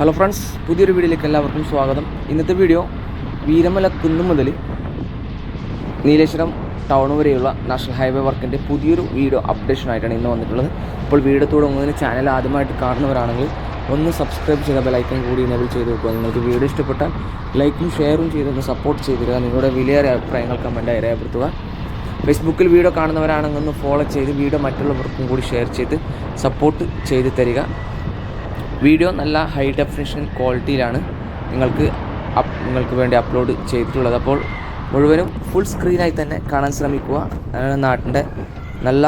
Hello friends പുതിയൊരു വീഡിയോയിലേക്ക് എല്ലാവർക്കും സ്വാഗതം. ഇന്നത്തെ വീഡിയോ വീരമല കുന്നു മുതൽ നീലേശ്വരം ടൗൺ വരെയുള്ള നാഷണൽ ഹൈവേ വർക്കിന്റെ പുതിയൊരു വീഡിയോ അപ്ഡേഷനായിട്ടാണ് ഇന്ന് വന്നിട്ടുള്ളത്. ഇപ്പോൾ വീഡിയോ തുടങ്ങുന്നതിന് ചാനൽ ആദ്യമായിട്ട് കാണുന്നവരാണെങ്കിൽ ഒന്ന് സബ്സ്ക്രൈബ് ചെയ്ത ബെലൈക്കൻ കൂടി എനേബിൾ ചെയ്ത് വെക്കുക. നിങ്ങൾക്ക് വീഡിയോ ഇഷ്ടപ്പെട്ടാൽ ലൈക്കും ഷെയറും ചെയ്തൊന്ന് സപ്പോർട്ട് ചെയ്തിരിക. നിങ്ങളുടെ വിലയേറെ അഭിപ്രായങ്ങൾ കമന്റായി രേഖപ്പെടുത്തുക. ഫേസ്ബുക്കിൽ വീഡിയോ കാണുന്നവരാണെങ്കിൽ ഒന്ന് ഫോളോ ചെയ്ത് വീഡിയോ മറ്റുള്ളവർക്കും കൂടി ഷെയർ ചെയ്ത് സപ്പോർട്ട് ചെയ്ത് തരിക. വീഡിയോ നല്ല ഹൈ ഡെഫിനിഷൻ ക്വാളിറ്റിയിലാണ് നിങ്ങൾക്ക് നിങ്ങൾക്ക് വേണ്ടി അപ്ലോഡ് ചെയ്തിട്ടുള്ളത്. അപ്പോൾ മുഴുവനും ഫുൾ സ്ക്രീനായി തന്നെ കാണാൻ ശ്രമിക്കുക. നാട്ടിന്റെ നല്ല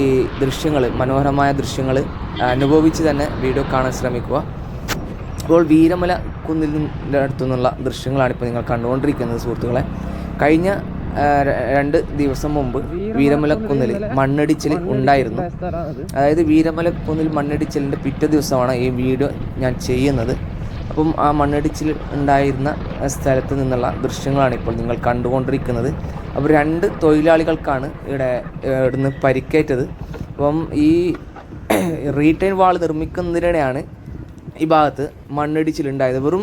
ഈ ദൃശ്യങ്ങൾ മനോഹരമായ ദൃശ്യങ്ങൾ അനുഭവിച്ച് തന്നെ വീഡിയോ കാണാൻ ശ്രമിക്കുക. ഇപ്പോൾ വീരമല കുന്നിന്റെ അടുത്തുനിന്നുള്ള ദൃശ്യങ്ങളാണ് ഇപ്പോൾ നിങ്ങൾ കണ്ടുകൊണ്ടിരിക്കുന്നത് സുഹൃത്തുക്കളെ. കഴിഞ്ഞ രണ്ട് ദിവസം മുമ്പ് വീരമലക്കുന്നിൽ മണ്ണിടിച്ചിൽ ഉണ്ടായിരുന്നു. അതായത് വീരമലക്കുന്നിൽ മണ്ണിടിച്ചിലിന്റെ പിറ്റേ ദിവസമാണ് ഈ വീഡിയോ ഞാൻ ചെയ്യുന്നത്. അപ്പം ആ മണ്ണിടിച്ചിൽ ഉണ്ടായിരുന്ന സ്ഥലത്ത് നിന്നുള്ള ദൃശ്യങ്ങളാണ് ഇപ്പോൾ നിങ്ങൾ കണ്ടുകൊണ്ടിരിക്കുന്നത്. അപ്പോൾ രണ്ട് തൊഴിലാളികൾക്കാണ് ഇവിടെ ഇവിടുന്ന് പരിക്കേറ്റത്. അപ്പം ഈ റീറ്റെയിൻ വാൾ നിർമ്മിക്കുന്നതിനിടെയാണ് ഈ ഭാഗത്ത് മണ്ണിടിച്ചിലുണ്ടായത് വെറും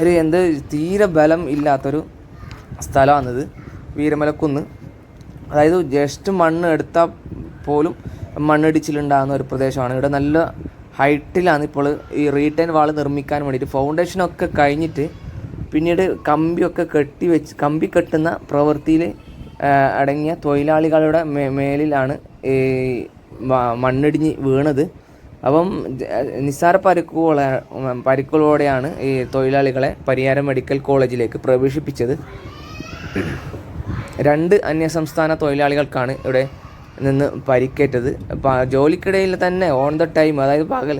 ഒരു എന്ത് തീരെ ബലം ഇല്ലാത്തൊരു സ്ഥലമാണിത്. വീരമലക്കുന്ന്. അതായത് ജസ്റ്റ് മണ്ണ് എടുത്താൽ പോലും മണ്ണിടിച്ചിലുണ്ടാകുന്ന ഒരു പ്രദേശമാണ്. ഇവിടെ നല്ല ഹൈറ്റിലാണ് ഇപ്പോൾ ഈ റീറ്റൈൻ വാൾ നിർമ്മിക്കാൻ വേണ്ടിയിട്ട്. ഫൗണ്ടേഷനൊക്കെ കഴിഞ്ഞിട്ട് പിന്നീട് കമ്പിയൊക്കെ കെട്ടി വെച്ച് കമ്പി കെട്ടുന്ന പ്രവൃത്തിയിൽ അടങ്ങിയ തൊഴിലാളികളുടെ മേലിലാണ് ഈ മണ്ണിടിഞ്ഞ് വീണത്. അപ്പം നിസ്സാര പരുക്കുകളെ പരിക്കുകളോടെയാണ് ഈ തൊഴിലാളികളെ പരിയാരം മെഡിക്കൽ കോളേജിലേക്ക് പ്രവേശിപ്പിച്ചത്. രണ്ട് അന്യസംസ്ഥാന തൊഴിലാളികൾക്കാണ് ഇവിടെ നിന്ന് പരിക്കേറ്റത്. ജോലിക്കിടയിൽ തന്നെ ഓൺ ദ ടൈം അതായത് പകൽ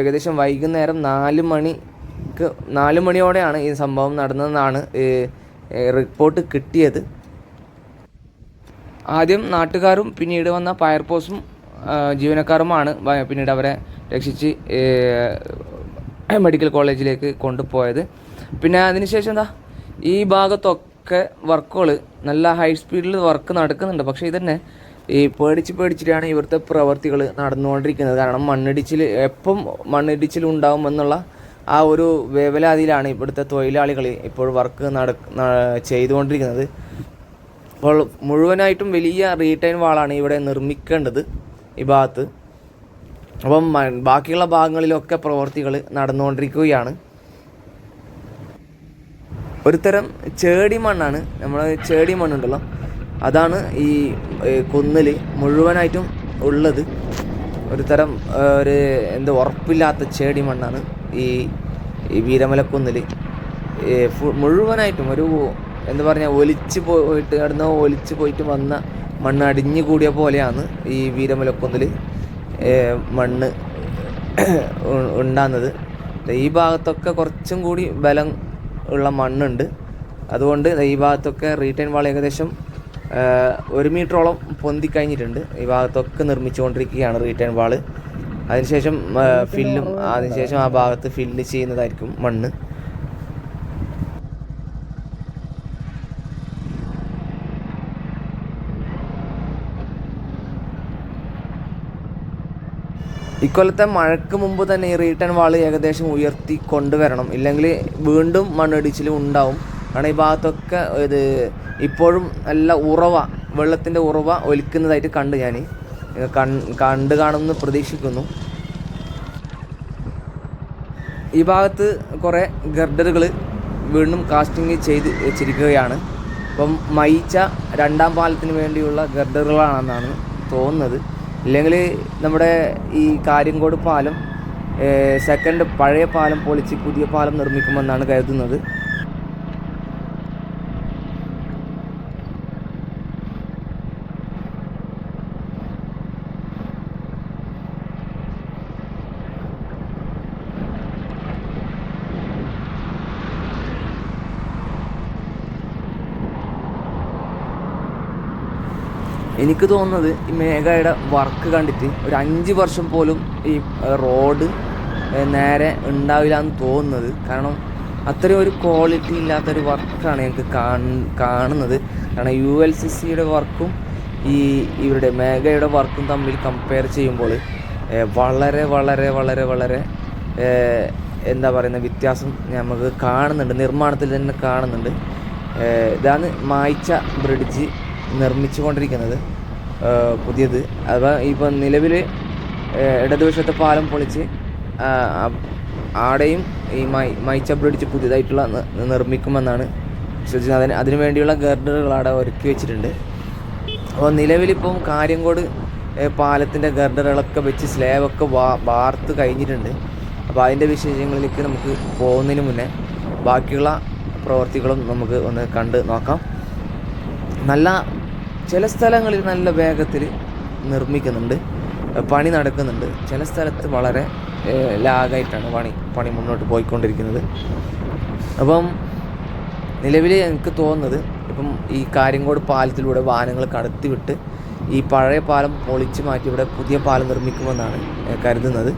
ഏകദേശം വൈകുന്നേരം നാല് മണിക്ക് നാല് മണിയോടെയാണ് ഈ സംഭവം നടന്നതെന്നാണ് റിപ്പോർട്ട് കിട്ടിയത്. ആദ്യം നാട്ടുകാരും പിന്നീട് വന്ന ഫയർഫോഴ്സും ജീവനക്കാരുമാണ് പിന്നീട് അവരെ രക്ഷിച്ച് മെഡിക്കൽ കോളേജിലേക്ക് കൊണ്ടുപോയത്. പിന്നെ അതിനുശേഷം എന്താ? ഈ ഭാഗത്തൊക്കെ വർക്കുകൾ നല്ല ഹൈ സ്പീഡിൽ വർക്ക് നടക്കുന്നുണ്ട്. പക്ഷേ ഇതന്നെ ഈ പേടിച്ച് പേടിച്ചിട്ടാണ് ഇവിടുത്തെ പ്രവർത്തികൾ നടന്നുകൊണ്ടിരിക്കുന്നത്. കാരണം മണ്ണിടിച്ചിൽ എപ്പം മണ്ണിടിച്ചിൽ ഉണ്ടാവും എന്നുള്ള ആ ഒരു വേവലാതിയിലാണ് ഇവിടുത്തെ തൊഴിലാളികൾ ഇപ്പോൾ വർക്ക് നട ചെയ്തുകൊണ്ടിരിക്കുന്നത്. അപ്പോൾ മുഴുവനായിട്ടും വലിയ റീടൈൻ വാളാണ് ഇവിടെ നിർമ്മിക്കേണ്ടത് ഈ ഭാഗത്ത്. അപ്പം ബാക്കിയുള്ള ഭാഗങ്ങളിലൊക്കെ പ്രവർത്തികൾ നടന്നുകൊണ്ടിരിക്കുകയാണ്. ഒരു തരം ചേടി മണ്ണാണ്. നമ്മൾ ചേടി മണ്ണുണ്ടല്ലോ. അതാണ് ഈ കുന്നിൽ മുഴുവനായിട്ടും ഉള്ളത്. ഒരു തരം ഒരു എന്ത് ഉറപ്പില്ലാത്ത ചേടി മണ്ണാണ് ഈ ഈ വീരമലക്കുന്നിൽ മുഴുവനായിട്ടും ഒരു എന്താ പറഞ്ഞാൽ ഒലിച്ച് പോയിട്ട് കിടന്ന് ഒലിച്ച് പോയിട്ട് വന്ന മണ്ണ് അടിഞ്ഞു കൂടിയ പോലെയാണ് ഈ വീരമലക്കുന്നിൽ മണ്ണ് ഉണ്ടാകുന്നത്. ഈ ഭാഗത്തൊക്കെ കുറച്ചും കൂടി ബലം ഉള്ള മണ്ണുണ്ട്. അതുകൊണ്ട് ഈ ഭാഗത്തൊക്കെ റീറ്റൈൻ വാൾ ഏകദേശം ഒരു മീറ്ററോളം പൊന്തി കഴിഞ്ഞിട്ടുണ്ട്. ഈ ഭാഗത്തൊക്കെ നിർമ്മിച്ചുകൊണ്ടിരിക്കുകയാണ് റീറ്റൈൻ വാൾ അതിനുശേഷം ഫില്ലും അതിനുശേഷം ആ ഭാഗത്ത് ഫില്ല് ചെയ്യുന്നതായിരിക്കും മണ്ണ്. ഇക്കൊല്ലത്തെ മഴയ്ക്ക് മുമ്പ് തന്നെ ഈ റീട്ടേൺ വാൾ ഏകദേശം ഉയർത്തി കൊണ്ടുവരണം. ഇല്ലെങ്കിൽ വീണ്ടും മണ്ണിടിച്ചിൽ ഉണ്ടാവും. കാരണം ഈ ഭാഗത്തൊക്കെ ഇത് ഇപ്പോഴും നല്ല ഉറവ വെള്ളത്തിന്റെ ഉറവ ഒലിക്കുന്നതായിട്ട് കണ്ട് ഞാൻ. കണ്ട് കാണുമെന്ന് പ്രതീക്ഷിക്കുന്നു. ഈ ഭാഗത്ത് കുറേ ഗർഡറുകൾ വീണ്ടും കാസ്റ്റിംഗ് ചെയ്ത് വെച്ചിരിക്കുകയാണ്. അപ്പം മയിച്ച രണ്ടാം പാലത്തിന് വേണ്ടിയുള്ള ഗർഡറുകളാണെന്നാണ് തോന്നുന്നത്. ഇല്ലെങ്കിൽ നമ്മുടെ ഈ കാര്യങ്കോട് പാലം സെക്കൻഡ് പഴയ പാലം പൊളിച്ച് പുതിയ പാലം നിർമ്മിക്കുമെന്നാണ് കരുതുന്നത്. എനിക്ക് തോന്നുന്നത് ഈ മേഘയുടെ വർക്ക് കണ്ടിട്ട് ഒരു അഞ്ച് വർഷം പോലും ഈ റോഡ് നേരെ ഉണ്ടാവില്ല എന്ന് തോന്നുന്നത്. കാരണം അത്രയും ഒരു ക്വാളിറ്റി ഇല്ലാത്തൊരു വർക്കാണ് ഞങ്ങൾക്ക് കാണ്- കാണുന്നത്. കാരണം യു എൽ സി സിയുടെ വർക്കും ഈ ഇവരുടെ മേഘയുടെ വർക്കും തമ്മിൽ കമ്പയർ ചെയ്യുമ്പോൾ വളരെ വളരെ വളരെ വളരെ എന്താ പറയുന്ന വ്യത്യാസം നമുക്ക് കാണുന്നുണ്ട്. നിർമ്മാണത്തിൽ തന്നെ കാണുന്നുണ്ട്. ഇതാണ് മായ്ച്ച ബ്രിഡ്ജ് നിർമ്മിച്ചുകൊണ്ടിരിക്കുന്നത്. പുതിയത്. അഥവാ ഇപ്പം നിലവിൽ ഇടതുവശത്തെ പാലം പൊളിച്ച് ആടെയും ഈ മൈ മൈച്ച പുതിയതായിട്ടുള്ള നിർമ്മിക്കുമെന്നാണ് ശ്രദ്ധിച്ചത് അതിന് വേണ്ടിയുള്ള ഗർഡറുകൾ അവിടെ ഒരുക്കി വെച്ചിട്ടുണ്ട്. അപ്പോൾ നിലവിലിപ്പം കാര്യങ്കോട് പാലത്തിന്റെ ഗർഡറുകളൊക്കെ വെച്ച് സ്ലാബൊക്കെ വാ വാർത്ത് കഴിഞ്ഞിട്ടുണ്ട്. അപ്പോൾ അതിന്റെ വിശേഷങ്ങളിലേക്ക് നമുക്ക് പോകുന്നതിന് മുന്നേ ബാക്കിയുള്ള പ്രവർത്തികളും നമുക്ക് ഒന്ന് കണ്ട് നോക്കാം. നല്ല ചില സ്ഥലങ്ങളിൽ നല്ല വേഗത്തിൽ നിർമ്മിക്കുന്നുണ്ട് പണി നടക്കുന്നുണ്ട്. ചില സ്ഥലത്ത് വളരെ ലാഗായിട്ടാണ് പണി പണി മുന്നോട്ട് പോയിക്കൊണ്ടിരിക്കുന്നത്. അപ്പം നിലവിൽ എനിക്ക് തോന്നുന്നത് ഇപ്പം ഈ കാര്യങ്കോട് പാലത്തിലൂടെ വാഹനങ്ങൾ കടത്തിവിട്ട് ഈ പഴയ പാലം പൊളിച്ച് മാറ്റി ഇവിടെ പുതിയ പാലം നിർമ്മിക്കുമെന്നാണ് കരുതുന്നത്.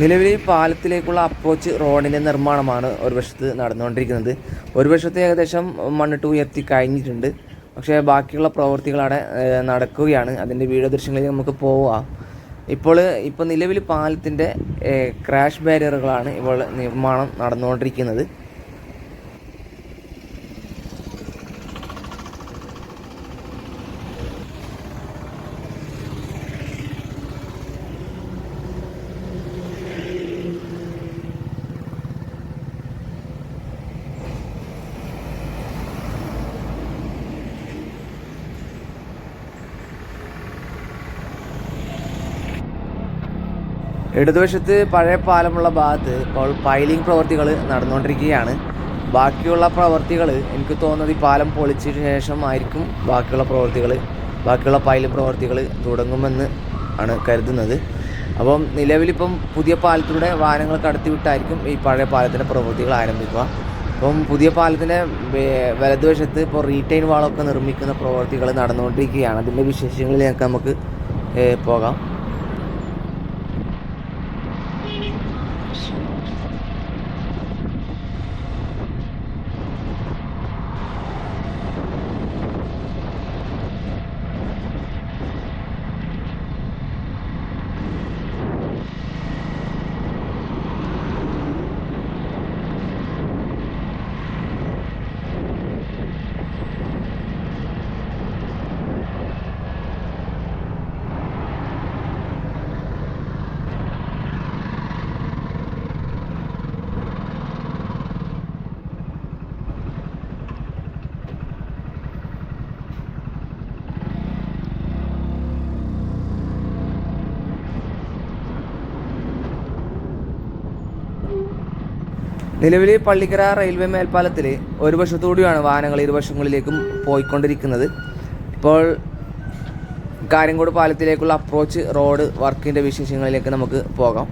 നിലവിൽ പാലത്തിലേക്കുള്ള അപ്രോച്ച് റോഡിന്റെ നിർമ്മാണമാണ് ഒരു വശത്ത് നടന്നുകൊണ്ടിരിക്കുന്നത്. ഒരു വശത്ത് ഏകദേശം മണ്ണിട്ട് ഉയർത്തി കഴിഞ്ഞിട്ടുണ്ട്. പക്ഷേ ബാക്കിയുള്ള പ്രവൃത്തികളവിടെ നടക്കുകയാണ്. അതിന്റെ വീഡിയോ ദൃശ്യങ്ങളിലേക്ക് നമുക്ക് പോവാം. ഇപ്പോൾ ഇപ്പോൾ നിലവിൽ പാലത്തിന്റെ ക്രാഷ് ബാരിയറുകളാണ് ഇപ്പോൾ നിർമ്മാണം നടന്നുകൊണ്ടിരിക്കുന്നത്. ഇടതുവശത്ത് പഴയ പാലമുള്ള ഭാഗത്ത് ഇപ്പോൾ പൈലിംഗ് പ്രവൃത്തികൾ നടന്നുകൊണ്ടിരിക്കുകയാണ്. ബാക്കിയുള്ള പ്രവൃത്തികൾ എനിക്ക് തോന്നുന്നത് ഈ പാലം പൊളിച്ചതിന് ശേഷം ആയിരിക്കും ബാക്കിയുള്ള പ്രവൃത്തികൾ ബാക്കിയുള്ള പൈലിംഗ് പ്രവൃത്തികൾ തുടങ്ങുമെന്ന് ആണ് കരുതുന്നത്. അപ്പം നിലവിലിപ്പം പുതിയ പാലത്തിലൂടെ വാഹനങ്ങൾ കടത്തിവിട്ടായിരിക്കും ഈ പഴയ പാലത്തിന്റെ പ്രവൃത്തികൾ ആരംഭിക്കുക. അപ്പം പുതിയ പാലത്തിന്റെ വലതുവശത്ത് ഇപ്പോൾ റീറ്റെയിൻ വാളൊക്കെ നിർമ്മിക്കുന്ന പ്രവൃത്തികൾ നടന്നുകൊണ്ടിരിക്കുകയാണ്. അതിന്റെ വിശേഷങ്ങളിലേക്ക് നമുക്ക് പോകാം. നിലവിൽ പള്ളിക്കര റെയിൽവേ മേൽപ്പാലത്തിൽ ഒരു വശത്തുകൂടിയാണ് വാഹനങ്ങൾ ഇരുവശങ്ങളിലേക്കും പോയിക്കൊണ്ടിരിക്കുന്നത്. ഇപ്പോൾ കാര്യങ്കോട് പാലത്തിലേക്കുള്ള അപ്രോച്ച് റോഡ് വർക്കിന്റെ വിശേഷങ്ങളിലേക്ക് നമുക്ക് പോകാം.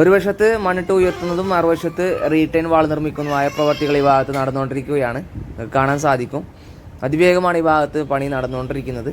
ഒരു വശത്ത് മണ്ണിട്ട് ഉയർത്തുന്നതും മറുവശത്ത് റീറ്റൈൻ വാൾ നിർമ്മിക്കുന്നതുമായ പ്രവർത്തികൾ ഈ ഭാഗത്ത് നടന്നുകൊണ്ടിരിക്കുകയാണ്. കാണാൻ സാധിക്കും. അതിവേഗമാണ് ഈ ഭാഗത്ത് പണി നടന്നുകൊണ്ടിരിക്കുന്നത്.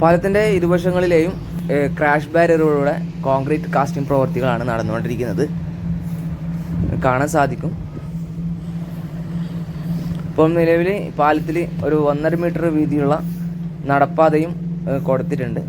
പാലത്തിന്റെ ഇരുവശങ്ങളിലെയും ക്രാഷ് ബാരിയറുകളുടെ കോൺക്രീറ്റ് കാസ്റ്റിംഗ് പ്രവൃത്തികളാണ് നടന്നുകൊണ്ടിരിക്കുന്നത്. കാണാൻ സാധിക്കും. ഇപ്പം നിലവിൽ പാലത്തിൽ ഒരു ഒന്നര മീറ്റർ വീതിയുള്ള നടപ്പാതയും കൊടുത്തിട്ടുണ്ട്.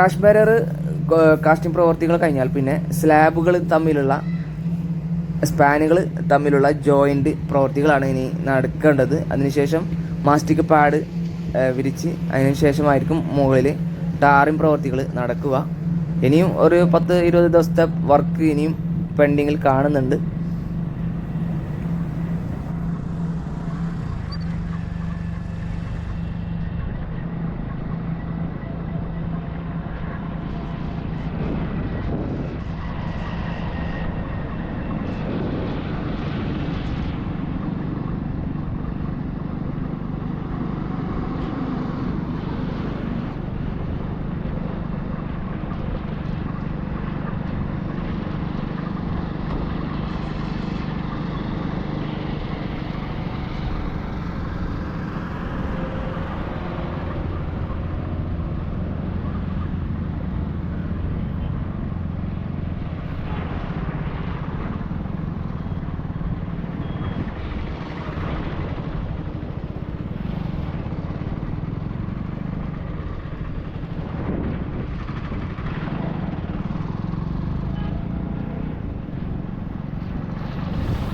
ക്രാഷ് ബാരർ കാസ്റ്റിംഗ് പ്രവർത്തികൾ കഴിഞ്ഞാൽ പിന്നെ സ്ലാബുകൾ തമ്മിലുള്ള സ്പാനുകൾ തമ്മിലുള്ള ജോയിന്റ് പ്രവർത്തികളാണ് ഇനി നടക്കേണ്ടത്. അതിനുശേഷം മാസ്റ്റിക് പാഡ് വിരിച്ച് അതിനുശേഷമായിരിക്കും മുകളിൽ ടാറിംഗ് പ്രവർത്തികൾ നടക്കുക. ഇനിയും ഒരു പത്ത് ഇരുപത് ദിവസത്തെ വർക്ക് ഇനിയും പെൻഡിങ്ങിൽ കാണുന്നുണ്ട്.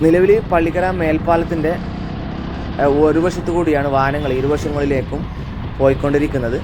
നിലവിൽ പള്ളിക്കര മേൽപ്പാലത്തിന്റെ ഒരു വശത്തു കൂടിയാണ് വാഹനങ്ങൾ ഇരുവശങ്ങളിലേക്കും പോയിക്കൊണ്ടിരിക്കുന്നത്.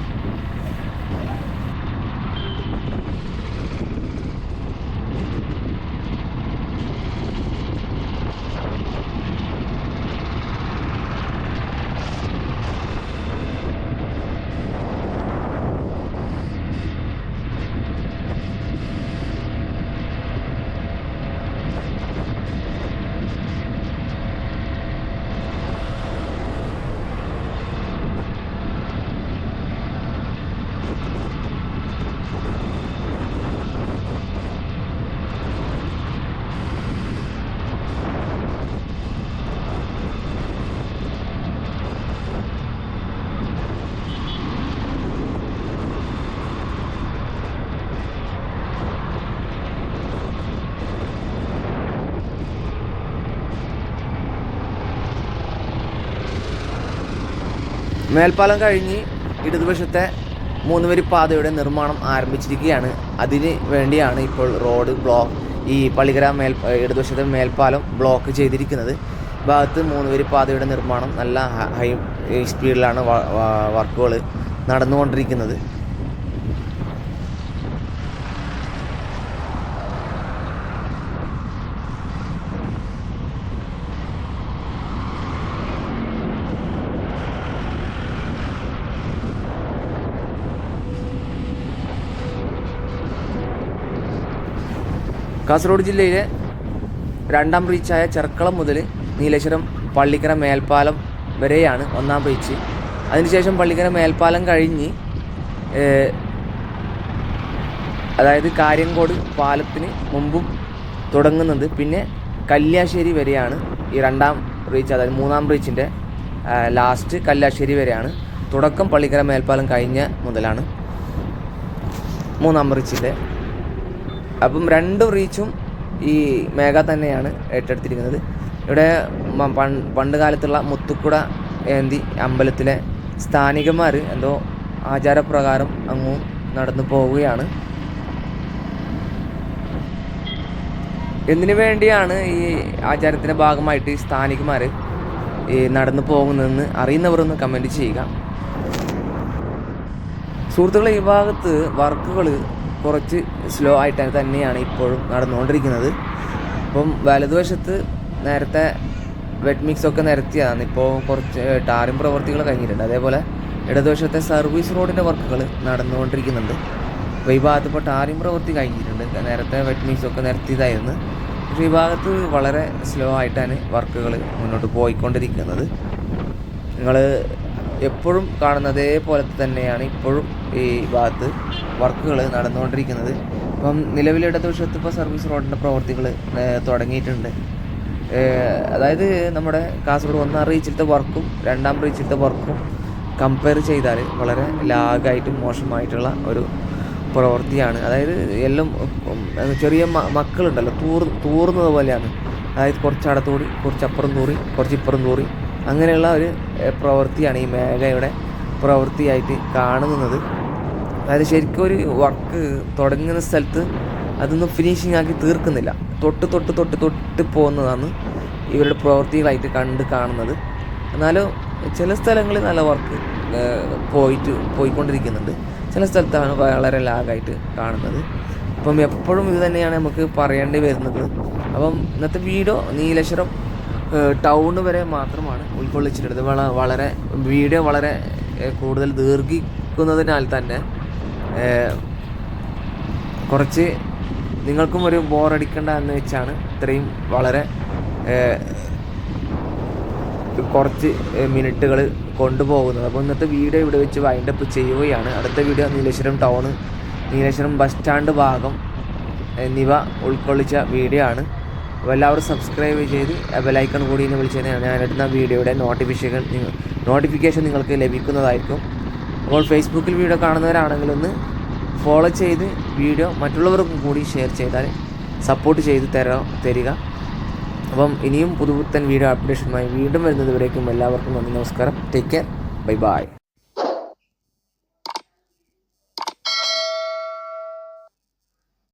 മേൽപ്പാലം കഴിഞ്ഞ് ഇടതുവശത്തെ മൂന്ന് വരി പാതയുടെ നിർമ്മാണം ആരംഭിച്ചിരിക്കുകയാണ്. അതിന് വേണ്ടിയാണ് ഇപ്പോൾ റോഡ് ബ്ലോക്ക് ഈ പള്ളിക്കര മേൽ ഇടതുവശത്തെ മേൽപ്പാലം ബ്ലോക്ക് ചെയ്തിരിക്കുന്നത്. ഭാഗത്ത് മൂന്ന് വരി പാതയുടെ നിർമ്മാണം നല്ല ഹൈ സ്പീഡിലാണ് വർക്കുകൾ നടന്നുകൊണ്ടിരിക്കുന്നത്. കാസർഗോഡ് ജില്ലയിലെ രണ്ടാം ബ്രീച്ചായ ചെർക്കളം മുതൽ നീലേശ്വരം പള്ളിക്കര മേൽപ്പാലം വരെയാണ് ഒന്നാം ബ്രീച്ച് അതിനുശേഷം പള്ളിക്കര മേൽപ്പാലം കഴിഞ്ഞ് അതായത് കാര്യങ്കോട് പാലത്തിന് മുമ്പും തുടങ്ങുന്നത്. പിന്നെ കല്യാശ്ശേരി വരെയാണ് ഈ രണ്ടാം ബ്രീച്ച് അതായത് മൂന്നാം ബ്രീച്ചിന്റെ ലാസ്റ്റ് കല്യാശ്ശേരി വരെയാണ്. തുടക്കം പള്ളിക്കര മേൽപ്പാലം കഴിഞ്ഞ മുതലാണ് മൂന്നാം ബ്രീച്ചിന്റെ അപ്പം രണ്ട് റീച്ചും ഈ മേഘ തന്നെയാണ് ഏറ്റെടുത്തിരിക്കുന്നത്. ഇവിടെ പണ്ട് കാലത്തുള്ള മുത്തുക്കുട ഏന്തി അമ്പലത്തിലെ സ്ഥാനികന്മാർ എന്തോ ആചാരപ്രകാരം അങ്ങും നടന്നു പോവുകയാണ്. എന്തിനു വേണ്ടിയാണ് ഈ ആചാരത്തിന്റെ ഭാഗമായിട്ട് സ്ഥാനികന്മാർ ഈ നടന്നു പോകുന്നതെന്ന് അറിയുന്നവരൊന്ന് കമന്റ് ചെയ്യുക. സുഹൃത്തുക്കളെ ഈ ഭാഗത്ത് വർക്കുകൾ കുറച്ച് സ്ലോ ആയിട്ട് തന്നെയാണ് ഇപ്പോഴും നടന്നുകൊണ്ടിരിക്കുന്നത്. അപ്പം വലതുവശത്ത് നേരത്തെ വെറ്റ് മിക്സ് ഒക്കെ നിരത്തിയതാണ്. ഇപ്പോൾ കുറച്ച് ടാറിംഗ് പ്രവർത്തികൾ കഴിഞ്ഞിട്ടുണ്ട്. അതേപോലെ ഇടതുവശത്തെ സർവീസ് റോഡിന്റെ വർക്കുകൾ നടന്നുകൊണ്ടിരിക്കുന്നുണ്ട്. അപ്പോൾ ഈ ഭാഗത്ത് ഇപ്പോൾ ടാറിംഗ് പ്രവൃത്തി കഴിഞ്ഞിട്ടുണ്ട്. നേരത്തെ വെറ്റ് മിക്സ് ഒക്കെ നിരത്തിയതായിരുന്നു. പക്ഷേ ഈ ഭാഗത്ത് വളരെ സ്ലോ ആയിട്ടാണ് വർക്കുകൾ മുന്നോട്ട് പോയിക്കൊണ്ടിരിക്കുന്നത്. നിങ്ങൾ എപ്പോഴും കാണുന്നതേപോലത്തെ തന്നെയാണ് ഇപ്പോഴും ഈ ഭാഗത്ത് വർക്കുകൾ നടന്നുകൊണ്ടിരിക്കുന്നത്. ഇപ്പം നിലവിലെ ഇടതുവശത്ത് ഇപ്പോൾ സർവീസ് റോഡിന്റെ പ്രവർത്തികൾ തുടങ്ങിയിട്ടുണ്ട്. അതായത് നമ്മുടെ കാസർഗോഡ് ഒന്നാം റീച്ചിലത്തെ വർക്കും രണ്ടാം റീച്ചിലത്തെ വർക്കും കമ്പയർ ചെയ്താൽ വളരെ ലാഗായിട്ടും മോശമായിട്ടുള്ള ഒരു പ്രവൃത്തിയാണ്. അതായത് എല്ലാം ചെറിയ മക്കളുണ്ടല്ലോ തൂർ തൂർന്നത് പോലെയാണ്. അതായത് കുറച്ച് കുറച്ചപ്പുറം തൂറി കുറച്ച് ഇപ്പുറം തൂറി. അങ്ങനെയുള്ള ഒരു പ്രവൃത്തിയാണ് ഈ മേഘയുടെ പ്രവൃത്തിയായിട്ട് കാണുന്നത്. അതായത് ശരിക്കും ഒരു വർക്ക് തുടങ്ങുന്ന സ്ഥലത്ത് അതൊന്നും ഫിനിഷിംഗ് ആക്കി തീർക്കുന്നില്ല. തൊട്ട് തൊട്ട് തൊട്ട് തൊട്ട് പോകുന്നതാണ് ഇവരുടെ പ്രവൃത്തികളായിട്ട് കണ്ട് കാണുന്നത്. എന്നാലും ചില സ്ഥലങ്ങളിൽ നല്ല വർക്ക് പോയിട്ട് പോയിക്കൊണ്ടിരിക്കുന്നുണ്ട്. ചില സ്ഥലത്താണ് വളരെ ലാഗായിട്ട് കാണുന്നത്. അപ്പം എപ്പോഴും ഇത് തന്നെയാണ് നമുക്ക് പറയേണ്ടി വരുന്നത്. അപ്പം ഇന്നത്തെ വീഡിയോ നീലേശ്വരം ടൗൺ വരെ മാത്രമാണ് ഉൾക്കൊള്ളിച്ചിട്ടുള്ളത്. വള- വളരെ വീഡിയോ വളരെ കൂടുതൽ ദീർഘിക്കുന്നതിനാൽ തന്നെ കുറച്ച് നിങ്ങൾക്കും ഒരു ബോറടിക്കണ്ട എന്ന് വെച്ചാണ് ഇത്രയും വളരെ കുറച്ച് മിനിറ്റുകൾ കൊണ്ടുപോകുന്നത്. അപ്പോൾ ഇന്നത്തെ വീഡിയോ ഇവിടെ വെച്ച് വൈൻഡപ്പ് ചെയ്യുകയാണ്. അടുത്ത video Nileshwaram town Nileshwaram bus stand ഭാഗം എന്നിവ ഉൾക്കൊള്ളിച്ച വീഡിയോ ആണ്. അപ്പോൾ എല്ലാവരും സബ്സ്ക്രൈബ് ചെയ്ത് ബെലൈക്കൺ കൂടി എന്ന് വിളിച്ച് കഴിഞ്ഞാൽ ഞാൻ ഇടുന്ന വീഡിയോയുടെ നോട്ടിഫിക്കേഷൻ നോട്ടിഫിക്കേഷൻ നിങ്ങൾക്ക് ലഭിക്കുന്നതായിരിക്കും. അപ്പോൾ ഫേസ്ബുക്കിൽ വീഡിയോ കാണുന്നവരാണെങ്കിൽ ഒന്ന് ഫോളോ ചെയ്ത് വീഡിയോ മറ്റുള്ളവർക്കും കൂടി ഷെയർ ചെയ്താൽ സപ്പോർട്ട് ചെയ്ത് തരാ തരിക. അപ്പം ഇനിയും പുതുപുത്തൻ വീഡിയോ അപ്ഡേഷനുമായി വീണ്ടും വരുന്നതുവരേക്കും എല്ലാവർക്കും നന്ദി നമസ്കാരം. Take care bye bye